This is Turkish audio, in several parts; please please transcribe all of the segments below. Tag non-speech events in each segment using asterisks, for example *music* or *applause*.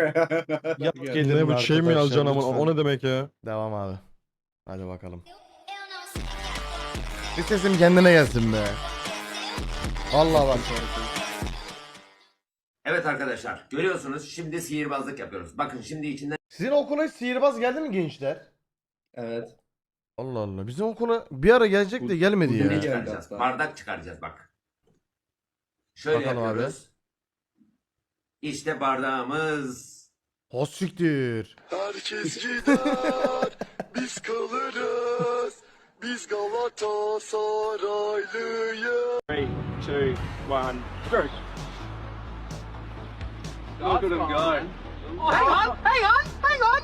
*laughs* Ne bu şey mi yazacaksın ama o ne demek ya? Devam abi. Hadi bakalım. Bir sesim kendine gelsin be. Vallahi bak. Evet arkadaşlar görüyorsunuz şimdi sihirbazlık yapıyoruz. Bakın şimdi içinden Sizin okula hiç sihirbaz geldi mi gençler? Evet. Allah Allah. Bizim okula bir ara gelecek de gelmedi ya. ne geldi çıkaracağız. hatta. Bardak çıkaracağız bak. Şöyle Bakalım abi. yapıyoruz. İşte bardağımız. Ha siktir. Herkes gider, biz kalırız. Biz Galatasaraylıyız. two, one, go. Look at him go. Oh, hang on, hang on, hang on.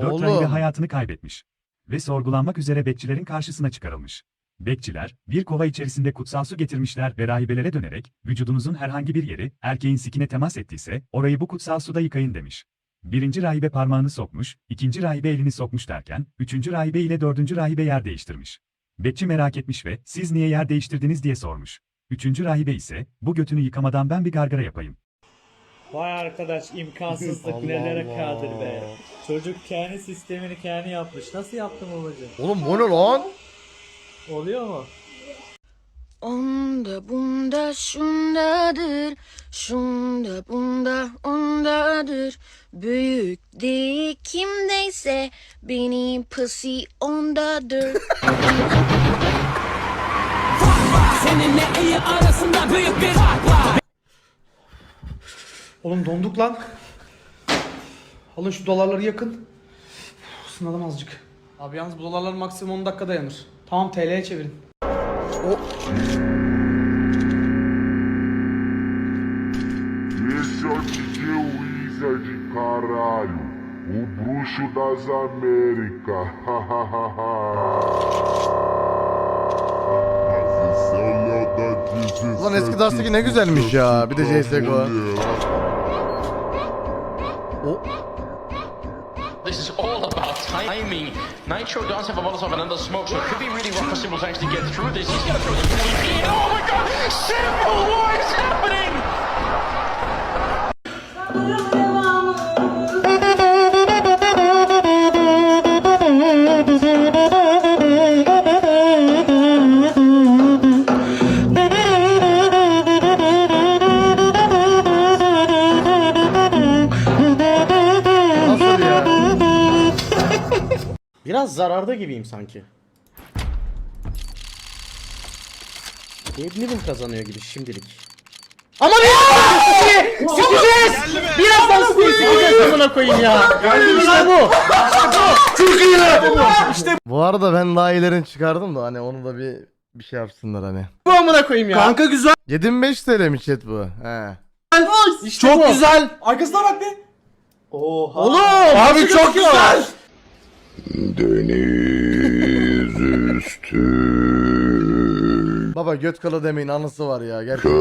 Dört Oğlum. hayatını kaybetmiş ve sorgulanmak üzere bekçilerin karşısına çıkarılmış. Bekçiler, bir kova içerisinde kutsal su getirmişler ve rahibelere dönerek, vücudunuzun herhangi bir yeri, erkeğin sikine temas ettiyse, orayı bu kutsal suda yıkayın demiş. Birinci rahibe parmağını sokmuş, ikinci rahibe elini sokmuş derken, üçüncü rahibe ile dördüncü rahibe yer değiştirmiş. Bekçi merak etmiş ve, siz niye yer değiştirdiniz diye sormuş. Üçüncü rahibe ise, bu götünü yıkamadan ben bir gargara yapayım. Vay arkadaş imkansızlık *laughs* Allah nelere Allah. kadir be. Çocuk kendi sistemini kendi yapmış. Nasıl yaptın babacığım? Oğlum bu ne lan? Oluyor mu? Onda bunda şundadır, şunda bunda ondadır. Büyük değil kimdeyse benim pussy ondadır. *laughs* Oğlum donduk lan. Alın şu dolarları yakın. Isınalım azıcık. Abi yalnız bu dolarlar maksimum 10 dakika dayanır. Tamam TL'ye çevirin. Esse é o DJ Wizard, caralho. O bruxo das Américas. O Ulan eski Dust'taki ne güzelmiş ya. Bir de CSGO. O Nitro does have a lot of another smoke, so it could be really rough for Simple to actually get through this. He's gonna throw the. Oh my god! Simple, what is happening? Biraz zararda gibiyim sanki. Ebnirim kazanıyor gibi şimdilik. Ama ne? Sikeceğiz! Birazdan sikeceğiz amına koyayım ya. İşte bu. Çok iyi. İşte Bu arada ben daha ilerini çıkardım da hani onu da bir bir şey yapsınlar hani. bu amına koyayım ya. Kanka güzel. 75 TL mi chat bu? He. İşte çok güzel. Arkasına bak be. Oha. Oğlum abi çok güzel. Deniz üstü Baba göt kalı demeyin anısı var ya gerçekten.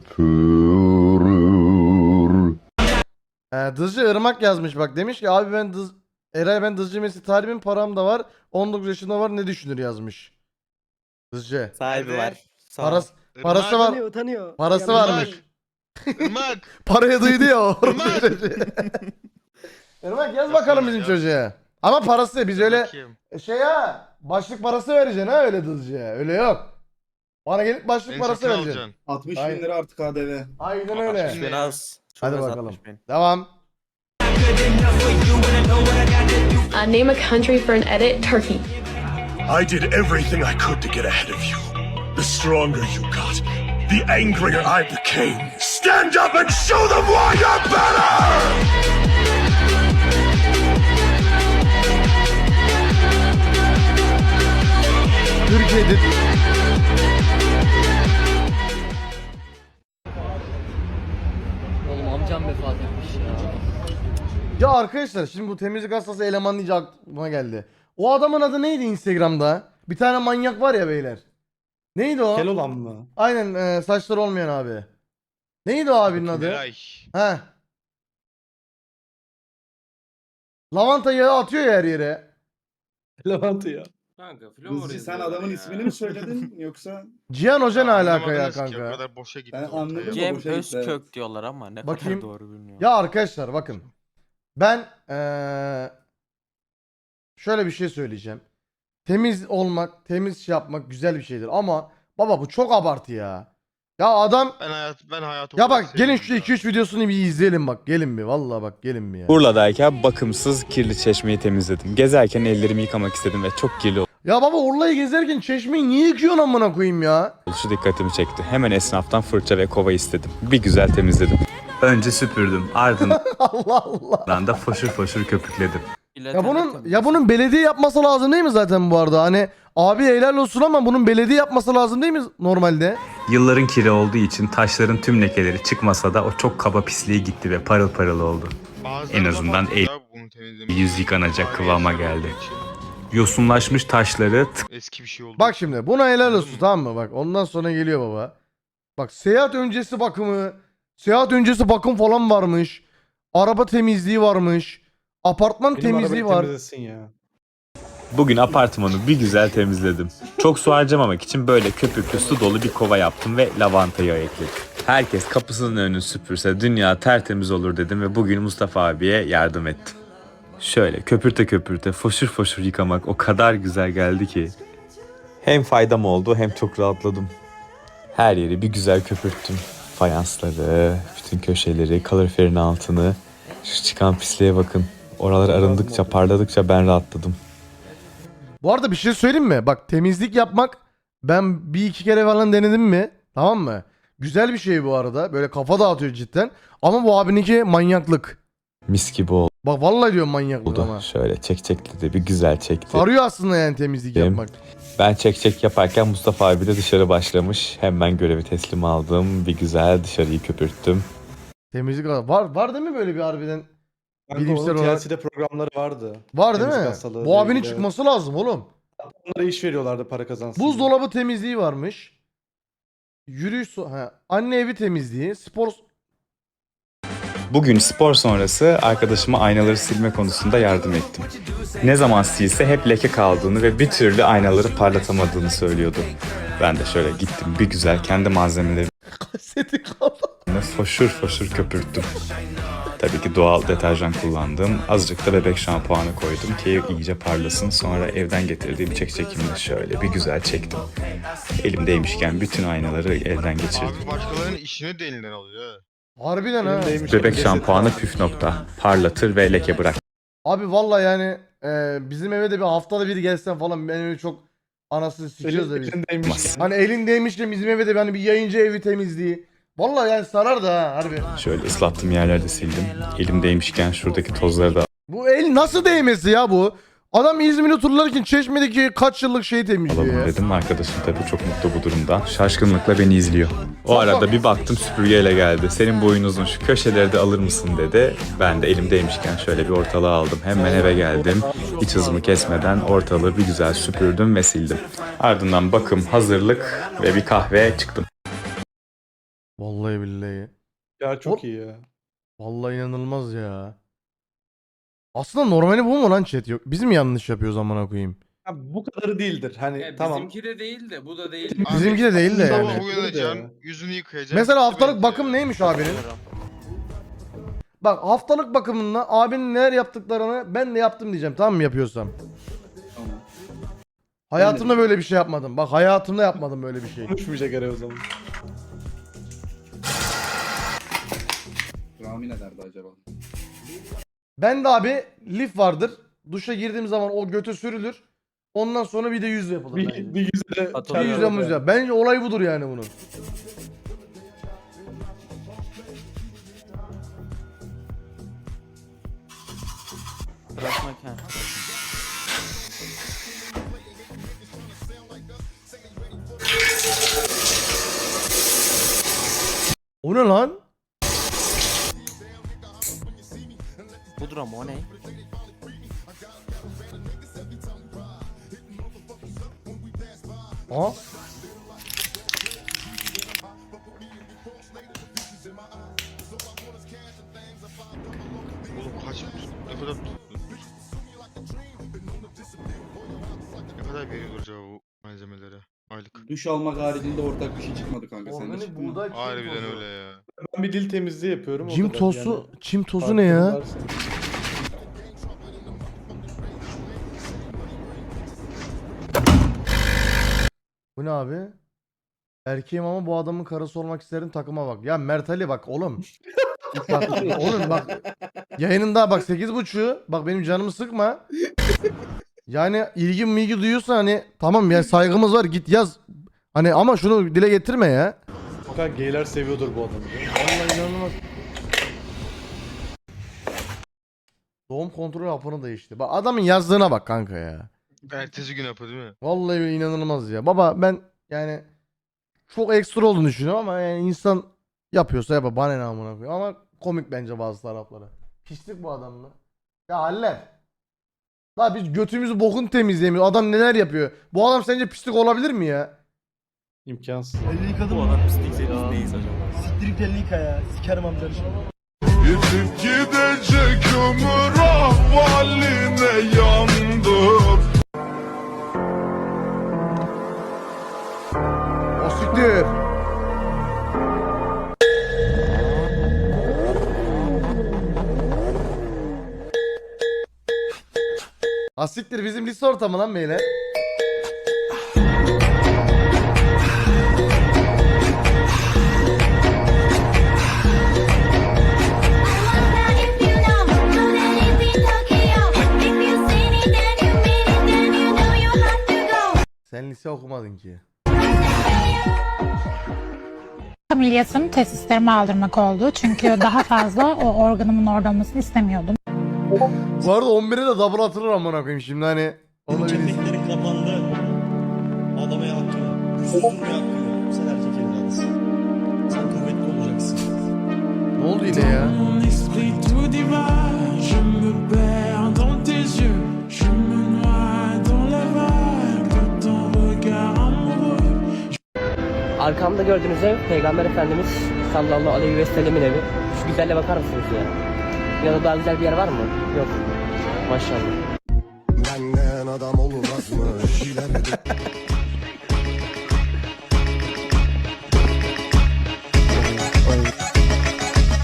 köpürür. Ee, Dızcı Irmak yazmış bak demiş ki abi ben Dız... Eray ben Dızcı Mesut talibim param da var 19 yaşında var ne düşünür yazmış. Dızcı. Sahibi var. Parası, parası var. utanıyor. Parası varmış. *laughs* Parayı duydu ya o. Irmak *laughs* yaz bakalım bizim çocuğa. Ama parası biz öyle şey ya başlık parası vereceksin ha öyle Dızcı'ya. Öyle yok. Bana gelip başlık parası vereceksin. 60 Aynen. bin lira artık KDV. Aynen öyle. Biraz. Hadi bakalım. Devam. Uh, name a country for an edit, Turkey. I did everything I could to get ahead of you. The stronger you got, the angrier I became. Stand up and show them why you're better! Türkiye'de Oğlum amcam vefat etmiş ya. Ya arkadaşlar şimdi bu temizlik hastası eleman deyince aklıma geldi. O adamın adı neydi Instagram'da? Bir tane manyak var ya beyler. Neydi o? Kel olan mı? Aynen e, saçları olmayan abi. Neydi o abinin adı? He. Lavanta yağı atıyor ya her yere. Levantı ya. Kanka Hızcı sen adamın ismini mi söyledin *laughs* yoksa Cihan Hoca ne alaka ya Anlamadınız ki, O kanka? kadar boşa gitti. Ben ortaya. anladım. Cem boşa gitti, evet. Özkök diyorlar ama ne Bakayım. kadar doğru bilmiyorum. Ya arkadaşlar bakın. Ben eee, şöyle bir şey söyleyeceğim. Temiz olmak, temiz şey yapmak güzel bir şeydir ama baba bu çok abartı ya. Ya adam Ben hayat ben hayatı ya bak gelin şu ya. 2-3 videosunu bir izleyelim bak. Gelin bir vallahi bak gelin bir ya. Urla'dayken bakımsız kirli çeşmeyi temizledim. Gezerken ellerimi yıkamak istedim ve çok kirli Ya baba Urla'yı gezerken çeşmeyi niye yıkıyorsun amına koyayım ya? oluşu dikkatimi çekti. Hemen esnaftan fırça ve kova istedim. Bir güzel temizledim. Önce süpürdüm. Ardından *laughs* Allah Allah. da foşur foşur köpükledim. Ya bunun ya bunun belediye yapması lazım değil mi zaten bu arada? Hani abi helal olsun ama bunun belediye yapması lazım değil mi normalde? Yılların kiri olduğu için taşların tüm lekeleri çıkmasa da o çok kaba pisliği gitti ve parıl parıl oldu. En da azından el- yüz yıkanacak kıvama geldi. Yosunlaşmış taşları Eski bir şey oldu. Bak şimdi buna helal olsun tamam mı? Bak ondan sonra geliyor baba. Bak seyahat öncesi bakımı, seyahat öncesi bakım falan varmış. Araba temizliği varmış. Apartman temizliği var. Bugün apartmanı bir güzel temizledim. Çok su harcamamak için böyle köpüklü su dolu bir kova yaptım ve lavanta yağı ekledim. Herkes kapısının önünü süpürse dünya tertemiz olur dedim ve bugün Mustafa abiye yardım ettim. Şöyle köpürte köpürte foşur foşur yıkamak o kadar güzel geldi ki. Hem faydam oldu hem çok rahatladım. Her yeri bir güzel köpürttüm. Fayansları, bütün köşeleri, kaloriferin altını. Şu çıkan pisliğe bakın. Oralar arındıkça, parladıkça ben rahatladım. Bu arada bir şey söyleyeyim mi? Bak temizlik yapmak ben bir iki kere falan denedim mi? Tamam mı? Güzel bir şey bu arada. Böyle kafa dağıtıyor cidden. Ama bu abininki manyaklık. Mis gibi oldu. Bak vallahi diyorum manyaklık ama. Şöyle çek çekli de bir güzel çekti. Sarıyor aslında yani temizlik Benim- yapmak. Ben çek çek yaparken Mustafa abi de dışarı başlamış. Hemen görevi teslim aldım. Bir güzel dışarıyı köpürttüm. Temizlik var var değil mi böyle bir harbiden? Bilimsel olarak. TLC'de programları vardı. Var değil temizlik mi? hastalığı Bu abinin ilgili, çıkması lazım oğlum. Onlara iş veriyorlardı para kazansın. Buzdolabı temizliği varmış. Yürüyüş so- ha, anne evi temizliği, spor Bugün spor sonrası arkadaşıma aynaları silme konusunda yardım ettim. Ne zaman silse hep leke kaldığını ve bir türlü aynaları parlatamadığını söylüyordu. Ben de şöyle gittim bir güzel kendi malzemelerimi foşur foşur köpürttüm. Tabii ki doğal deterjan kullandım. Azıcık da bebek şampuanı koydum ki iyice parlasın. Sonra evden getirdiğim çek çekimle şöyle bir güzel çektim. Elimdeymişken bütün aynaları elden geçirdim. Abi başkalarının işini de elinden alıyor. Ha. Harbiden ha. Bebek şampuanı püf nokta. Parlatır ve leke bırak. Abi vallahi yani e, bizim eve de bir haftada bir gelsen falan ben öyle çok anasını sikiyoruz da biz. Elindeymiş. Hani elindeymişken bizim evde de hani bir yayıncı evi temizliği. Vallahi yani sarar da ha harbi. Şöyle ıslattığım yerlerde sildim. Elimdeymişken şuradaki tozları da Bu el nasıl değmesi ya bu? Adam İzmir'i turlarken Çeşme'deki kaç yıllık şeyi temizliyor alalım ya. dedim. Arkadaşım tabii çok mutlu bu durumdan. Şaşkınlıkla beni izliyor. O arada bir baktım süpürgeyle geldi. Senin boyun uzun şu köşeleri de alır mısın dedi. Ben de elimdeymişken şöyle bir ortalığı aldım. Hemen eve geldim. Hiç hızımı kesmeden ortalığı bir güzel süpürdüm ve sildim. Ardından bakım, hazırlık ve bir kahve çıktım. Vallahi billahi. Ya çok iyi ya. Vallahi inanılmaz ya. Aslında normali bu mu lan chat yok? Biz mi yanlış yapıyoruz amına koyayım? Ha, bu kadarı değildir. Hani tamam. de değil de bu da değil. *laughs* Bizimki de değil de Sabah yani. uyanacaksın, yüzünü yıkayacaksın. Mesela haftalık bakım ya. neymiş abinin? Bak haftalık bakımında abinin neler yaptıklarını ben de yaptım diyeceğim tamam mı yapıyorsam. Hayatımda böyle bir şey yapmadım. Bak hayatımda yapmadım böyle bir şey. Konuşmayacak herhalde o zaman. Rami ne derdi acaba? Ben de abi lif vardır. Duşa girdiğim zaman o götü sürülür. Ondan sonra bir de yüz yapılır. bence. Bir, bir güzel Bir yüz yapılır. ya. Bence olay budur yani bunun. Bırakmak ha. O ne lan? Budur ama o ne? Aha. Oğlum kaç ne kadar ne kadar Duş almak haricinde ortak bir şey çıkmadı kanka. Sende Organik mı? buğday çim Harbiden tozu. öyle ya. Ben bir dil temizliği yapıyorum. o Cim kadar tozu, yani. çim tozu Farklı ne ya? varsa. Bu ne abi? Erkeğim ama bu adamın karısı olmak isterim takıma bak. Ya Mert Ali bak oğlum. bak oğlum bak. Yayınında bak 8.30'u bak benim canımı sıkma. Yani ilgi milgi duyuyorsa hani tamam ya saygımız var git yaz. Hani ama şunu dile getirme ya. Kanka gayler seviyordur bu adamı. Vallahi inanılmaz. Doğum kontrol hapını değişti. Bak adamın yazdığına bak kanka ya. Ertesi gün yapı değil mi? Vallahi inanılmaz ya. Baba ben yani çok ekstra olduğunu düşünüyorum ama yani insan yapıyorsa yapar. Bana ne amına koyayım. Ama komik bence bazı tarafları. Pislik bu adamla. Ya haller. La biz götümüzü bokun temizleyemiyoruz. Adam neler yapıyor? Bu adam sence pislik olabilir mi ya? İmkansız. Yitip gidecek ömür ahvaline yandım O siktir. Ha siktir bizim lise ortamı lan beyler. Sen lise okumadın ki. Ameliyatım testislerimi aldırmak oldu. Çünkü daha fazla o organımın orada olmasını istemiyordum. Bu arada 11'e de double atılır amına koyayım şimdi hani. Onu Çeteklerin kapandı. Adama. Kusursuz mu yaktın? Sen erkek evladısın. Sen kuvvetli olacaksın. ne oldu yine ya? Arkamda gördüğünüz ev Peygamber Efendimiz sallallahu aleyhi ve sellemin evi. Şu güzelle bakar mısınız ya? Ya da daha güzel bir yer var mı? Yok. Maşallah. Benden adam olmazmış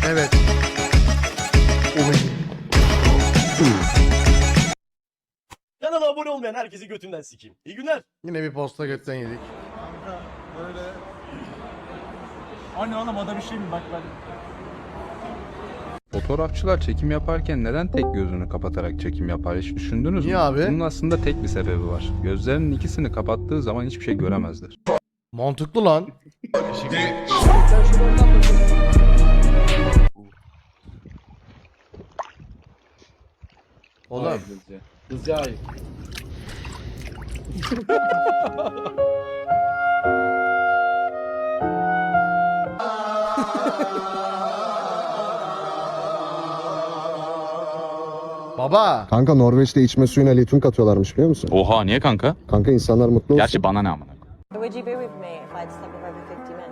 Evet. Kanala abone olmayan herkesi götünden sikeyim. İyi günler. Yine bir posta götten yedik. Anne oğlum o da bir şey mi? Bak ben. Fotoğrafçılar çekim yaparken neden tek gözünü kapatarak çekim yapar hiç düşündünüz Niye mü? abi? Bunun aslında tek bir sebebi var. Gözlerinin ikisini kapattığı zaman hiçbir şey göremezler. Mantıklı lan. Oğlum Hayır, *laughs* baba. Kanka Norveç'te içme suyuna lityum katıyorlarmış biliyor musun? Oha niye kanka? Kanka insanlar mutlu olsun. Gerçi bana ne amına. Would you be with me if I'd slept with over 50 men?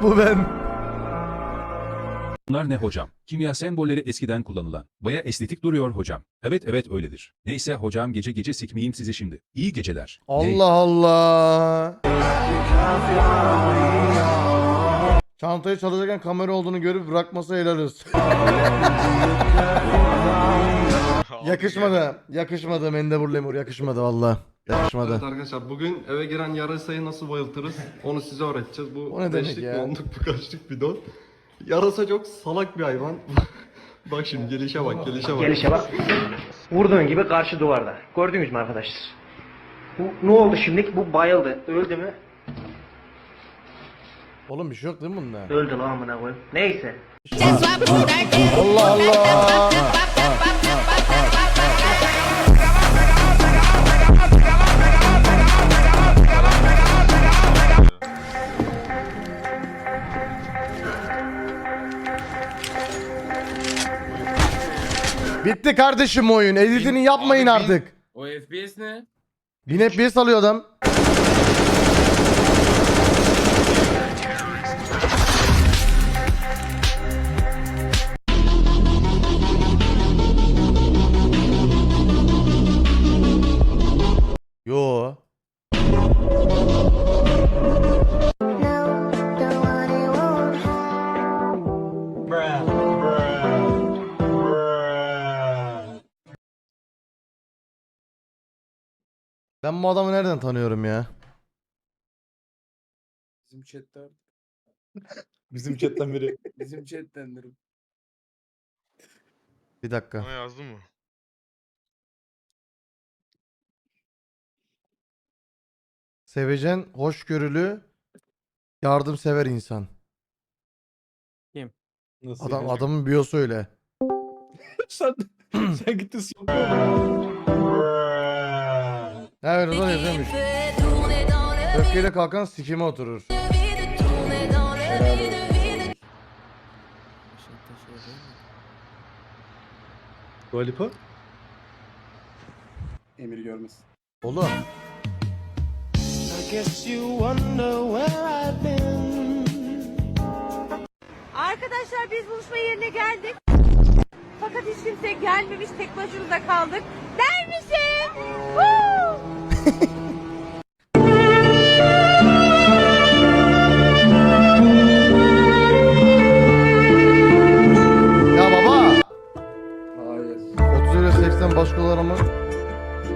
*laughs* Bu ben. Bunlar ne hocam? Kimya sembolleri eskiden kullanılan. Baya estetik duruyor hocam. Evet evet öyledir. Neyse hocam gece gece sikmeyeyim sizi şimdi. İyi geceler. Allah Allah. Çantayı çalışırken kamera olduğunu görüp bırakmasa helal olsun. *laughs* yakışmadı. Yakışmadı Mendebur Lemur. Yakışmadı valla. Yakışmadı. arkadaşlar bugün eve giren yarasayı nasıl bayıltırız onu size öğreteceğiz. Bu O ne demek beşlik ya? montluk bu kaçlık bidon. Yarasa çok salak bir hayvan. *laughs* bak şimdi gelişe bak gelişe bak. Gelişe bak. Vurduğun gibi karşı duvarda. Gördünüz mü arkadaşlar? Bu ne oldu şimdi? Bu bayıldı. Öldü mü? Oğlum bir şey yok değil mi bunda? Öldü lan amına koyayım. Neyse. Allah Allah. Bitti kardeşim oyun. Editini yapmayın Abi bin- artık. O FPS ne? 1000 FPS alıyor adam. Ben bu adamı nereden tanıyorum ya? Bizim chatten. *laughs* Bizim chatten biri. *laughs* Bizim chattendir. Bir dakika. Ama yazdın mı? Sevecen, hoşgörülü, yardımsever insan. Nasıl Adam yani? adamın biyosu öyle. *laughs* sen, sen gittin sokuyor. Ha de yazıyormuş. Öfkeyle kalkan sikime oturur. Dua Lipa? Emir görmez. Oğlum. Arkadaşlar biz buluşma yerine geldik. Fakat hiç kimse gelmemiş, tek başımıza kaldık. Dermişim! Woo!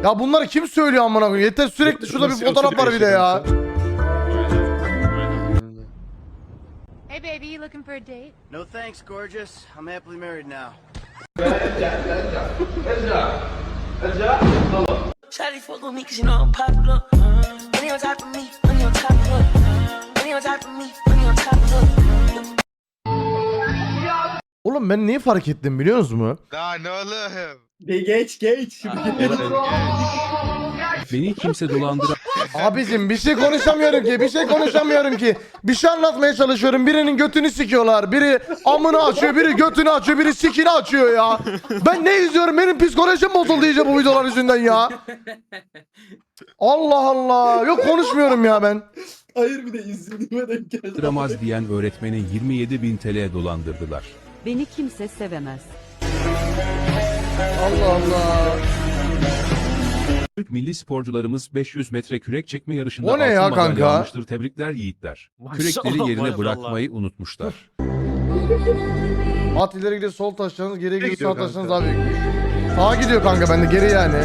Ya bunları kim söylüyor amına koyayım? Yeter sürekli şurada bir fotoğraf var bir de ya. Hey baby, you looking for a date? No thanks, gorgeous. I'm happily married now. Shawty fuck with me cause you know I'm popular. Money on top of me, money on top of her. Money on top of me, money on top of her. Oğlum ben neyi fark ettim biliyor musunuz mu? Daha ne oğlum? Bir geç geç. Şimdi Beni kimse dolandıra Abicim bir şey konuşamıyorum ki, bir şey konuşamıyorum ki. Bir şey anlatmaya çalışıyorum. Birinin götünü sikiyorlar. Biri amını açıyor, biri götünü açıyor, biri sikini açıyor ya. Ben ne izliyorum? Benim psikolojim bozuldu iyice bu videolar yüzünden ya. Allah Allah. Yok konuşmuyorum ya ben. Hayır bir de izlediğime denk geldi. Dıramaz diyen öğretmeni 27 bin TL dolandırdılar. Beni kimse sevemez. Allah Allah. Türk milli sporcularımız 500 metre kürek çekme yarışında O ne ya altın madalya kanka? almıştır. Tebrikler yiğitler. Kürekleri yerine bırakmayı unutmuşlar. At ileri gidiyor sol taşlarınız geriye gidiyor sağ taşlarınız daha büyükmüş. Sağa gidiyor kanka bende geri yani.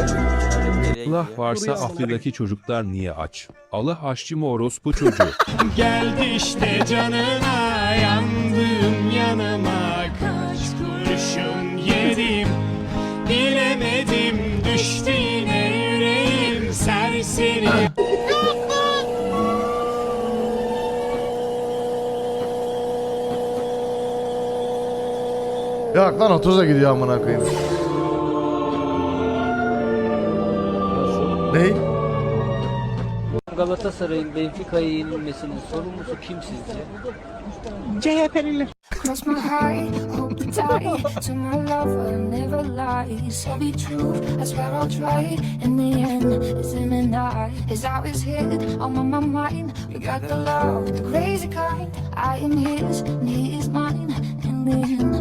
Allah varsa Afrika'daki çocuklar niye aç? Allah aşçı mı orospu çocuğu? *laughs* Geldi işte canına yandım yanıma 40'tan 30'a gidiyor amına koyayım. Ney? Galatasaray'ın Benfica'ya yenilmesinin sorumlusu kim sizce? CHP'liler. Cross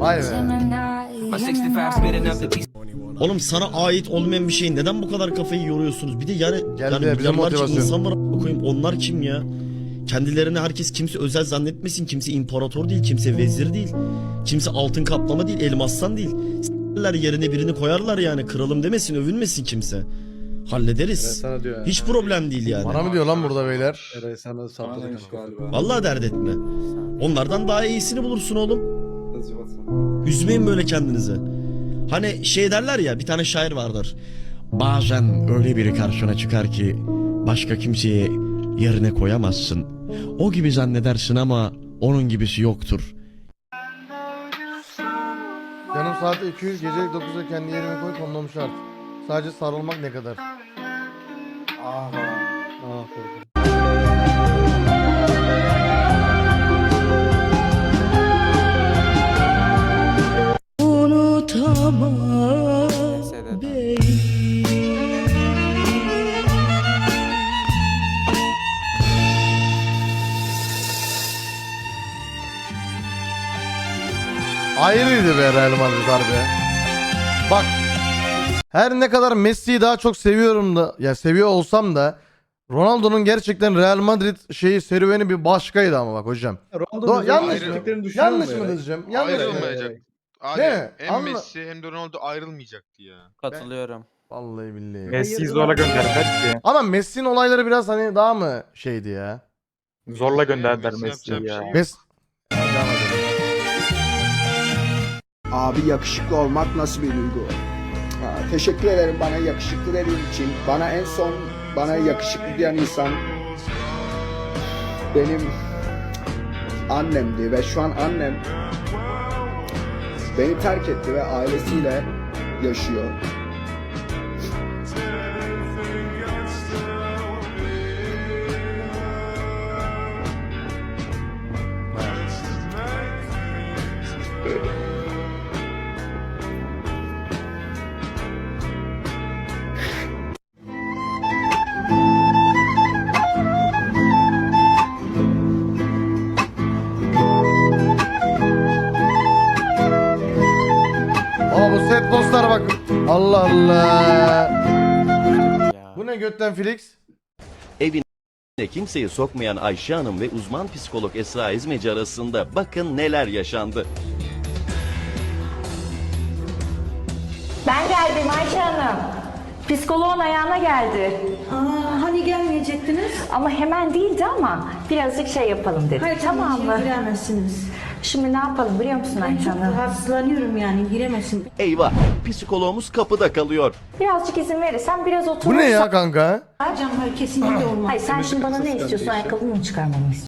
Vay be. Oğlum sana ait olmayan bir şey neden bu kadar kafayı yoruyorsunuz? Bir de yani, yani ya, bize milyonlarca motivasyon. insan var a**ına koyayım. Onlar kim ya? Kendilerine herkes kimse özel zannetmesin. Kimse imparator değil, kimse vezir değil. Kimse altın kaplama değil, elmastan değil. S**ler yerine birini koyarlar yani. Kralım demesin, övünmesin kimse. Hallederiz. Sana diyor ya. Hiç problem değil yani. Bana mı diyor lan burada beyler? Eray sana sapladık. Vallahi dert etme. Onlardan daha iyisini bulursun oğlum. Üzmeyin böyle kendinizi. Hani şey derler ya bir tane şair vardır. Bazen öyle biri karşına çıkar ki başka kimseye yerine koyamazsın. O gibi zannedersin ama onun gibisi yoktur. Canım saat 200 gecelik 9'da kendi yerime koy konulmuş şart. Sadece sarılmak ne kadar? Ah lan. Ah, Ayrıydı be Real Madrid harbi. Bak her ne kadar Messi'yi daha çok seviyorum da ya seviyor olsam da Ronaldo'nun gerçekten Real Madrid şeyi serüveni bir başkaydı ama bak hocam. Ronaldo'nun Do- yanlış mı? Yanlış mı diyeceğim? Yanlış mı? Ayrılmayacak. Abi mi? hem Anla- Messi hem de Ronaldo ayrılmayacaktı ya. Katılıyorum. Vallahi billahi. Messi'yi zorla gönderdiler ki. Ama Messi'nin olayları biraz hani daha mı şeydi ya? Zorla gönderdiler Messi Messi'yi yapacak bir ya. şey yok. Mes Abi yakışıklı olmak nasıl bir duygu? Ha, teşekkür ederim bana yakışıklı dediğin için. Bana en son bana yakışıklı diyen insan benim annemdi ve şu an annem beni terk etti ve ailesiyle yaşıyor. Postlar bak. Allah Allah. Bu ne götten Felix? Evine kimseyi sokmayan Ayşe Hanım ve uzman psikolog Esra İzmeci arasında bakın neler yaşandı. Ben geldim Ayşe Hanım. Psikoloğun ayağına geldi. Aa, hani gelmeyecektiniz? Ama hemen değildi ama birazcık şey yapalım dedik. Hayır tamam mı? Giremezsiniz. Şimdi ne yapalım biliyor musun Ayşe Hanım? rahatsızlanıyorum yani giremezsin. Eyvah psikologumuz kapıda kalıyor. Birazcık izin verirsen biraz Bu oturursak. ne ya kanka? Hocam hayır kesinlikle *clears throat* olmaz. Hayır sen şimdi bana ne istiyorsun? Ayakkabımı mı çıkarmamı istiyorsun?